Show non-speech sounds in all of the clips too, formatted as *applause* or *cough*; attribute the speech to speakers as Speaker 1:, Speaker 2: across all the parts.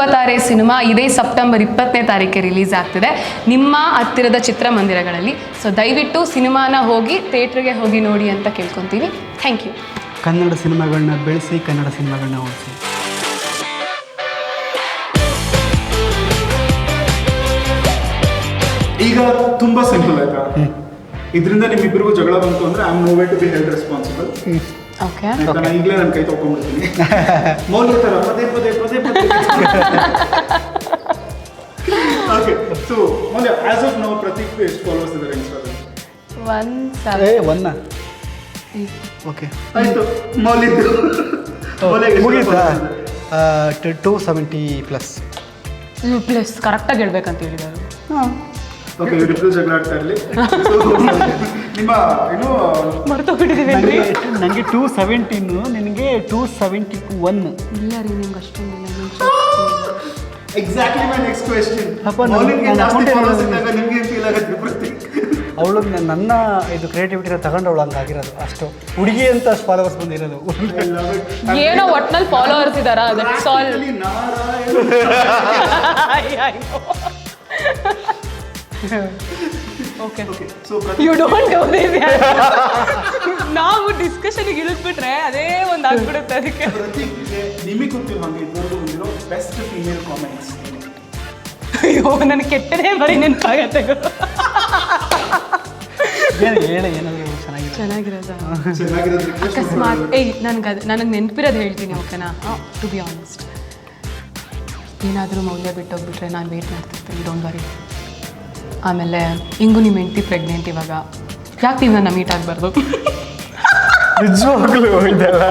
Speaker 1: ಧ್ರುವತಾರೆ cinema ಇದೇ September ಇಪ್ಪತ್ತನೇ ತಾರೀಕಿಗೆ ರಿಲೀಸ್ ಆಗ್ತಿದೆ. ನಿಮ್ಮ ಹತ್ತಿರದ ಚಿತ್ರಮಂದಿರಗಳಲ್ಲಿ. ಸೊ ದಯವಿಟ್ಟು ಸಿನಿಮಾನ ಹೋಗಿ ಥಿಯೇಟ್ರಿಗೆ ಹೋಗಿ ನೋಡಿ ಅಂತ ಕೇಳ್ಕೊತೀನಿ. ಥ್ಯಾಂಕ್ ಯು
Speaker 2: ಕನ್ನಡ ಸಿನಿಮಾಗಳನ್ನ ಬೆಳೆಸಿ ಕನ್ನಡ ಸಿನಿಮಾಗಳನ್ನ ಉಳಿಸಿ
Speaker 3: ಈಗ ತುಂಬಾ ಸಿಂಪಲ್ ಆಯ್ತಾ? ಇದರಿಂದ ನಿಮ್ಮಿಬ್ಬರಿಗೂ ಜಗಳ ಬಂತು ಅಂದ್ರೆ I am no way to be held responsible
Speaker 1: okay.
Speaker 3: ಆಯ್ತಾ ನಾನು ಈಗಲೇ ನನ್ನ ಕೈ ತಗೊಂಡ್ಬಿಡ್ತೀನಿ *laughs* ಮೌಲ್ಯ ಥರ ಪದೇ ಪದೇ ಪದೇ ಪದೇ. *laughs* Okay so Maulya as of now Prateek ಎಷ್ಟು ಫಾಲೋವರ್ಸ್ ಇದ್ದಾರೆ ಇನ್ಸ್ಟಾಗ್ರಾಮ್
Speaker 1: ಒನ್
Speaker 2: ಏ ಒನ್ನ ಓಕೆ.
Speaker 3: ಆಯ್ತು ಮೌಲ್ಯ
Speaker 2: ಮುಗಿತಾ? ಟೂ ಸೆವೆಂಟಿ ಪ್ಲಸ್
Speaker 1: ಪ್ಲಸ್ ಕರೆಕ್ಟಾಗಿ ಹೇಳ್ಬೇಕಂತ ಹೇಳಿದ್ದಾರೆ
Speaker 3: ಓಕೆ ಇವರಿಬ್ರು ಜಗಳ ಆಡ್ತಾ ಇರಲಿ ನಿಮ್ಮ ಏನು
Speaker 1: ಮರ್ತೋಗ್ಬಿಟ್ಟಿದ್ದೀವಿ
Speaker 2: ನನಗೆ ನನಗೆ ಟೂ ಸೆವೆಂಟೀನು ನಿನಗೆ ಟೂ ಸೆವೆಂಟಿ ಒನ್
Speaker 1: ಇಲ್ಲ ರೀ ನಿಮ್ಗೆ ಅಷ್ಟೊಂದಿಲ್ಲ
Speaker 3: ಎಕ್ಸಾಕ್ಟ್ಲಿ ಮೈ ನೆಕ್ಸ್ಟ್ ಕ್ವೆಶ್ಚನ್ ನಿಮ್ಗೆ ಫೀಲ್ ಆಗುತ್ತೆ ಪ್ರತೀಕ್
Speaker 2: ಅವಳು ನನ್ನ ಇದು ಕ್ರಿಯೇಟಿವಿಟಿನ ತಗೊಂಡವಳು ಹಂಗಾಗಿರೋದು ಅಷ್ಟು. ಹುಡುಗಿ ಅಂತ ಅಷ್ಟು ಫಾಲೋವರ್ಸ್ ಬಂದಿರೋದು.
Speaker 1: ಏನೋ ಒಟ್ನಲ್ಲಿ ಫಾಲೋವರ್ಸ್ ಇದ್ದಾರಾ? That's all *laughs* okay you don't do this ನಾವು ಡಿಸ್ಕಷನ್ಗೆ ಇಳಿದ್ಬಿಟ್ರೆ ಅದೇ ಒಂದು ಆಗ್ಬಿಡುತ್ತೆ ಅದಕ್ಕೆ.
Speaker 3: ನಿಮಗೆ ಗೊತ್ತಿರೋ ಹಾಗೆ ಇದ್ರದ್ದು ಒಂದಿರೋ ಬೆಸ್ಟ್ ಫೀಮೇಲ್ ಕಾಮೆಂಟ್ಸ್
Speaker 1: ಅಯ್ಯೋ ನನಗೆ ಕೆಟ್ಟದೇ ಬರೀ ನೆನಪಾಗತ್ತೆ.
Speaker 2: ಏನು ಹೇಳಿ ಏನಾದರೂ ಚೆನ್ನಾಗಿದೆ
Speaker 1: ಚೆನ್ನಾಗಿರೋದ?
Speaker 3: ಚೆನ್ನಾಗಿರೋದು
Speaker 1: ಅಕಸ್ಮಾತ್ ಏಯ್ ನನಗೆ ಅದು ನನಗೆ ನೆನಪಿರೋದು ಹೇಳ್ತೀನಿ ಓಕೆನಾ? ಟು ಬಿ ಆನೆಸ್ಟ್ ಏನಾದರೂ ಮೌಲ್ಯ ಬಿಟ್ಟೋಗ್ಬಿಟ್ರೆ ನಾನು ವೇಟ್ ಮಾಡ್ತಿರ್ತೀನಿ ಡೋಂಟ್ ವರಿ ಆಮೇಲೆ ಹಿಂಗೂ ನಿಮ್ಮ ಹೆಂಡತಿ ಪ್ರೆಗ್ನೆಂಟ್ ಇವಾಗ. ಯಾಕೆ ನೀವು ನನ್ನ ಮೀಟ್ ಆಗಬಾರ್ದು?
Speaker 2: ನಿಜವಾಗ್ಲೂ ಇದೆಲ್ಲ?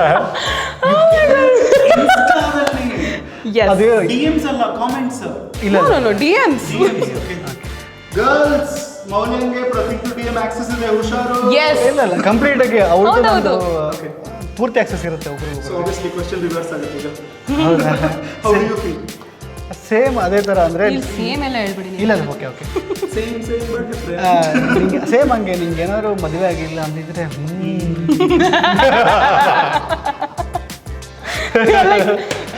Speaker 2: ಅದು
Speaker 3: ಎಮ್ಸ್ ಅಲ್ಲ ಕಾಮೆಂಟ್ಸ್
Speaker 2: ಇಲ್ಲ.
Speaker 1: ಡಿ ಎಮ್ಸ್
Speaker 3: ಗರ್ಲ್ಸ್ ಮೌಲ್ಯಂಗೆ ಪ್ರತೀಕ್ ಡಿ ಎಂ ಆಕ್ಸೆಸ್ ಇದೆ ಹುಷಾರು.
Speaker 1: ಎಸ್
Speaker 2: ಇಲ್ಲ ಇಲ್ಲ ಕಂಪ್ಲೀಟ್ ಆಗಿ ಅವ್ರದ್ದು. ಪೂರ್ತಿ ಆಕ್ಸೆಸ್ ಇರುತ್ತೆ
Speaker 3: ಸೊ
Speaker 2: ಒಬ್ರಿಗೊಬ್ರು
Speaker 3: ಆಬ್ವಿಯಸ್ಲಿ ಕ್ವಶನ್ ರಿವರ್ಸ್ ಆಗುತ್ತೆ ಈಗ.
Speaker 2: ಹೌದಾ?
Speaker 3: ಹೌ ಯು ಫೀಲ್
Speaker 2: ಸೇಮ್ ಅದೇ ಥರ ಅಂದರೆ
Speaker 1: ಇಲ್ಲಿ ಸೇಮ್ ಎಲ್ಲ ಹೇಳ್ಬಿಡಿ
Speaker 2: ಇಲ್ಲ okay okay
Speaker 3: same same but different
Speaker 2: ನಿಂಗೆ ಸೇಮ್ ಹಂಗೆ ನಿಮ್ಗೆ ಏನಾದ್ರು ಮದುವೆ ಆಗಿಲ್ಲ ಅಂದಿದ್ರೆ ಹ್ಮ್.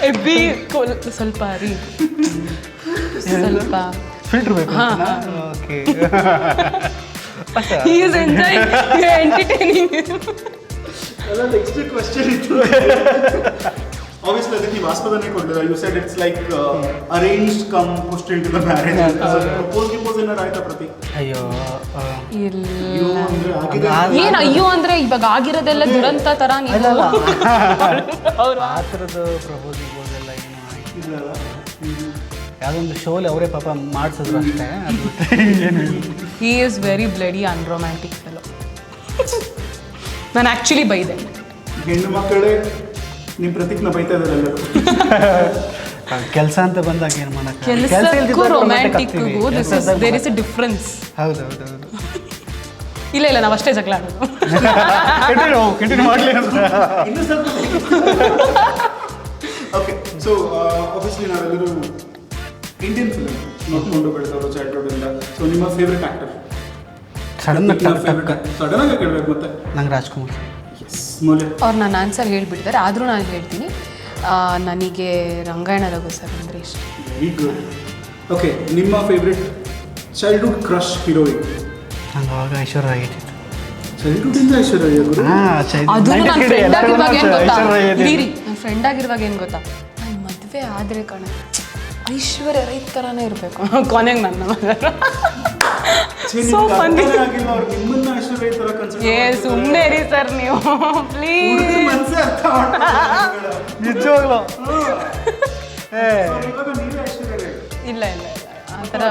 Speaker 1: ಏ, ಬಿ ಕೊಲ್- ಸ್ವಲ್ಪ ರೀ. ಸ್ವಲ್ಪ.
Speaker 2: ಫಿಲ್ಟರ್ ಬೇಕು okay
Speaker 1: he. Is enjoying entertaining
Speaker 3: ಎಲ್ಲ ನೆಕ್ಸ್ಟ್ ಕ್ವಶನ್ ಇತ್ತು. *laughs* ಆಬ್ವಿಯಸ್ಲಿ ಅದಕ್ಕೆ ನೀವು ಆಸ್ಪದನೆ ಕೊಡಲಿಲ್ಲ you said it's like arranged come pushed into the marriage propose ಗಿಪೋಸ್ ಏನಾರು ಆಯ್ತಾ ಪ್ರತಿ
Speaker 2: ಅಯ್ಯೋ
Speaker 1: ಏನ್ ಅಯ್ಯೋ ಅಂದ್ರೆ ಇವಾಗ ಆಗಿರೋದೆಲ್ಲ ದುರಂತ ತರ ನೀವು?
Speaker 2: ಆ ಥರದ ಪ್ರಪೋಸ್ ಗಿಪೋಸ್ ಎಲ್ಲ ಏನೋ ಆಯ್ತು.
Speaker 3: ಇದೆಯಲ್ಲ
Speaker 2: ಯಾವುದೊಂದು ಶೋಲಿ ಅವರೇ ಪಾಪ ಮಾಡಿಸಿದ್ರು ಅಷ್ಟೇ.
Speaker 1: He is very bloody unromantic fellow ನಾನು ಆ್ಯಕ್ಚುಲಿ ಬೈದೆ.
Speaker 3: ಹೆಣ್ಣು ಮಕ್ಕಳೇ ನಿಮ್ಮ ಪ್ರತೀಕ್ನ ಬೈತಾ ಇದ್ದಾರೆ ಎಲ್ಲರೂ. *laughs*
Speaker 2: ಕೆಲಸ ಅಂತ ಬಂದಾಗ ಏನು ಮಾಡಕ್ಕೆ
Speaker 1: ಕೆಲಸಕ್ಕೂ ರೊಮ್ಯಾಂಟಿಕ್ಗೂ this is there is a difference
Speaker 2: ಹೌದು ಹೌದು ಹೌದು
Speaker 1: ಇಲ್ಲ ಇಲ್ಲ ನಾವು ಅಷ್ಟೇ ಜಗಳ
Speaker 2: ಕಂಟಿನ್ಯೂ ಮಾಡಲಿ
Speaker 3: ಓಕೆ ಸೊ ಆಬ್ವಿಯಸ್ಲಿ ನಾವೆಲ್ಲರೂ ಇಂಡಿಯನ್ ಫಿಲ್ಮ್ ನೋಡ್ಕೊಂಡು ಬೆಳೆದವರು ಚೈಲ್ಡ್ಹುಡ್ಡಿಂದ ಸೊ ನಿಮ್ಮ ಫೇವ್ರೆಟ್ ಆಕ್ಟರ್
Speaker 2: ಸಡನ್
Speaker 3: ಸಡನ್ ಆಗಿ ಕೇಳಬೇಕು ಮತ್ತೆ.
Speaker 2: ನಂಗೆ ರಾಜ್ಕುಮಾರ್.
Speaker 1: ಅವ್ರು ನಾನು ಆನ್ಸರ್ ಹೇಳಿಬಿಡ್ತಾರೆ ಆದರೂ ನಾನು ಹೇಳ್ತೀನಿ. ನನಗೆ ರಂಗಾಯಣ ರಘು ಸರ್ ಅಂದರೆ ಇಷ್ಟ.
Speaker 3: ವೆರಿ ಗುಡ್ ಓಕೆ ನಿಮ್ಮ ಫೇವ್ರೆಟ್ ಚೈಲ್ಡ್ಹುಡ್ ಕ್ರಶ್ ಹೀರೋಯಿನ್
Speaker 2: ನಂಗೆ ಆಗ ಐಶ್ವರ್ಯ ಆಗಿತ್ತು
Speaker 3: ಚೈಲ್ಡ್ಹುಡ್ಡಿಂದ ಐಶ್ವರ್ಯ ಗುರು
Speaker 1: ಅದು ನನ್ನ ಫ್ರೆಂಡ್ ಆಗಿರುವಾಗ ಏನು ಗೊತ್ತಾ? ನನ್ನ ಫ್ರೆಂಡ್ ಆಗಿರುವಾಗ ಏನು ಗೊತ್ತಾ? ನಾನು ಮದುವೆ ಆದರೆ ಕಣ ಐಶ್ವರ್ಯ ರೈತ ಥರನೇ ಇರಬೇಕು. ಕೊನೆಗೆ ನನ್ನ ಏ ಸುಮ್ಮನೆ ರೀ ಸರ್ ನೀವು. ಪ್ಲೀಸ್.
Speaker 2: ನಿಜವಾಗ್ಲು. ಏ.
Speaker 1: ಇಲ್ಲ ಇಲ್ಲ ಆ ಥರ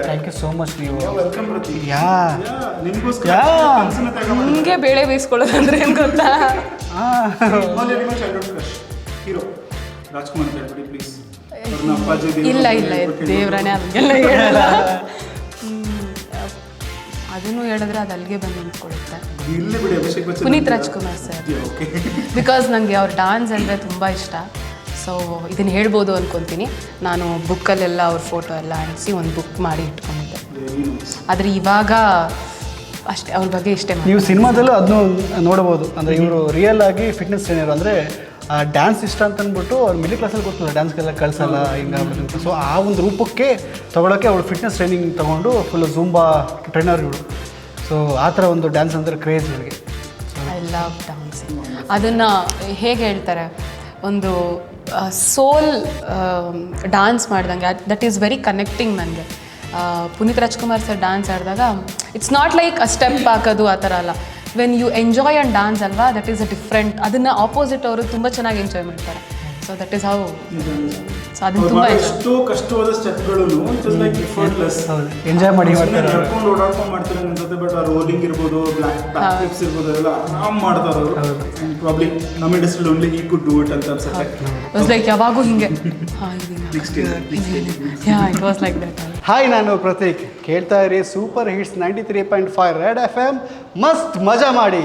Speaker 2: ಥ್ಯಾಂಕ್ ಯು ಸೋ ಮಚ್ ನೀವು.
Speaker 3: ವೆಲ್ಕಮ್ ಪ್ರತಿ.
Speaker 2: ಯಾ.
Speaker 1: ಹಿಂಗೆ ಬೇಳೆ ಬೇಯಿಸ್ಕೊಳ್ಳೋದಂದ್ರೆ ಏನು ಗೊತ್ತಾ?
Speaker 3: ಹೀರೋ ರಾಜ್ಕುಮಾರ್ ಪ್ಲೀಸ್
Speaker 1: ಇಲ್ಲ ಇಲ್ಲ ದೇವ್ರನೇ ಅದಕ್ಕೆಲ್ಲ ಹೇಳಲ್ಲ. *laughs* ಅದನ್ನು ಹೇಳಿದ್ರೆ ಅದು ಅಲ್ಲಿಗೆ ಬಂದು ನಿಂತ್ಕೊಳ್ಳುತ್ತೆ.
Speaker 3: ಇಲ್ಲಿ ಬಿಡಿ Abhishek
Speaker 1: Puneeth Rajkumar sir.
Speaker 3: Okay
Speaker 1: because ನನಗೆ ಅವ್ರ ಡಾನ್ಸ್ ಅಂದರೆ ತುಂಬ ಇಷ್ಟ. ಸೊ ಇದನ್ನು ಹೇಳ್ಬೋದು ಅಂದ್ಕೊತೀನಿ ನಾನು ಬುಕ್ಕಲ್ಲೆಲ್ಲ ಅವ್ರ ಫೋಟೋ ಎಲ್ಲ ಅಂಟಿಸಿ ಒಂದು ಬುಕ್ ಮಾಡಿ ಇಟ್ಕೊಂಡಿದ್ದೆ. ಆದರೆ ಇವಾಗ ಅಷ್ಟೇ ಅವ್ರ ಬಗ್ಗೆ ಇಷ್ಟೇ
Speaker 2: ನೀವು ಸಿನಿಮಾದಲ್ಲೂ ಅದನ್ನು ನೋಡ್ಬೋದು. ಅಂದರೆ ಇವರು ರಿಯಲ್ ಆಗಿ ಫಿಟ್ನೆಸ್ ಟ್ರೈನರ್ ಅಂದರೆ ಡ್ಯಾನ್ಸ್ ಇಷ್ಟ ಅಂತ ಅಂದ್ಬಿಟ್ಟು ಅವ್ರು ಮಿಡಲ್ ಕ್ಲಾಸಲ್ಲಿ ಗೊತ್ತಿಲ್ಲ ಡ್ಯಾನ್ಸ್ಗೆಲ್ಲ ಕಳ್ಸಲ್ಲ ಹಿಂಗಾಗ್ಬಿಡುತ್ತೆ ಸೊ ಆ ಒಂದು ರೂಪಕ್ಕೆ ತೊಗೊಳಕ್ಕೆ ಅವಳು ಫಿಟ್ನೆಸ್ ಟ್ರೈನಿಂಗ್ ತೊಗೊಂಡು ಫುಲ್ ಜೂಂಬಾ ಟ್ರೈನರ್ ಇವಳು. ಸೊ ಆ ಥರ ಒಂದು ಡ್ಯಾನ್ಸ್ ಅಂದರೆ ಕ್ರೇಜ್ ಇವಳಿಗೆ
Speaker 1: ಐ ಲವ್ ಡ್ಯಾನ್ಸ್ ಅದನ್ನು ಹೇಗೆ ಹೇಳ್ತಾರೆ? ಒಂದು ಸೋಲ್ ಡಾನ್ಸ್ ಮಾಡ್ದಂಗೆ ದಟ್ ಈಸ್ ವೆರಿ ಕನೆಕ್ಟಿಂಗ್ ನನಗೆ. Puneeth Rajkumar sir dance ಆಡಿದಾಗ it's not like a step ಹಾಕೋದು ಆ ಥರ ಅಲ್ಲ. When you enjoy and dance ಅಲ್ವಾ ದಟ್ ಈಸ್ ಅ ಡಿಫ್ರೆಂಟ್ ಅದನ್ನು ಆಪೋಸಿಟ್ ಅವರು ತುಂಬ ಚೆನ್ನಾಗಿ ಎಂಜಾಯ್ ಮಾಡ್ತಾರೆ. So that is how so ಅದನ್ನ ತುಂಬ
Speaker 3: ಎಷ್ಟೋ ಕಷ್ಟವಾದ ಸ್ಟೆಪ್ಗಳು it is like effortless
Speaker 2: enjoy ಮಾಡಿ.
Speaker 3: ನಡ್ಕೊಂಡು ಓಡಾಡ್ಕೊಂಡು ಮಾಡ್ತಾರೆ ಅನ್ಸುತ್ತೆ ಬಟ್ ಆ ರೋಲಿಂಗ್ ಇರ್ಬೋದು ಬ್ಲ್ಯಾಕ್ ಬ್ಯಾಕ್ ಫ್ಲಿಪ್ಸ್ ಇರ್ಬೋದು ಎಲ್ಲ ಆರಾಮ್ ಮಾಡ್ತಾರೆ ಅವರು. ಪ್ರಾಬ್ಲಿ ನಮ್ಮ ಇಂಡಸ್ಟ್ರಿಯಲ್ಲಿ ಓನ್ಲಿ ಈ ಕುಡ್ ಡೂ ಇಟ್ ಅಂತ ಅನ್ಸುತ್ತೆ.
Speaker 1: ವಾಸ್ ಲೈಕ್ ಯಾವಾಗೂ ಹಿಂಗೆ. Yeah it was like that
Speaker 2: hi ನಾನು ಪ್ರತೀಕ್. ಕೇಳ್ತಾ ಇರಿ super hits ninety three point five red F M ಮಸ್ತ್ ಮಜಾ ಮಾಡಿ.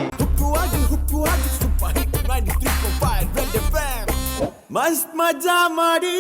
Speaker 4: ಮಸ್ತ್ ಮಜಾ ಮಾಡಿ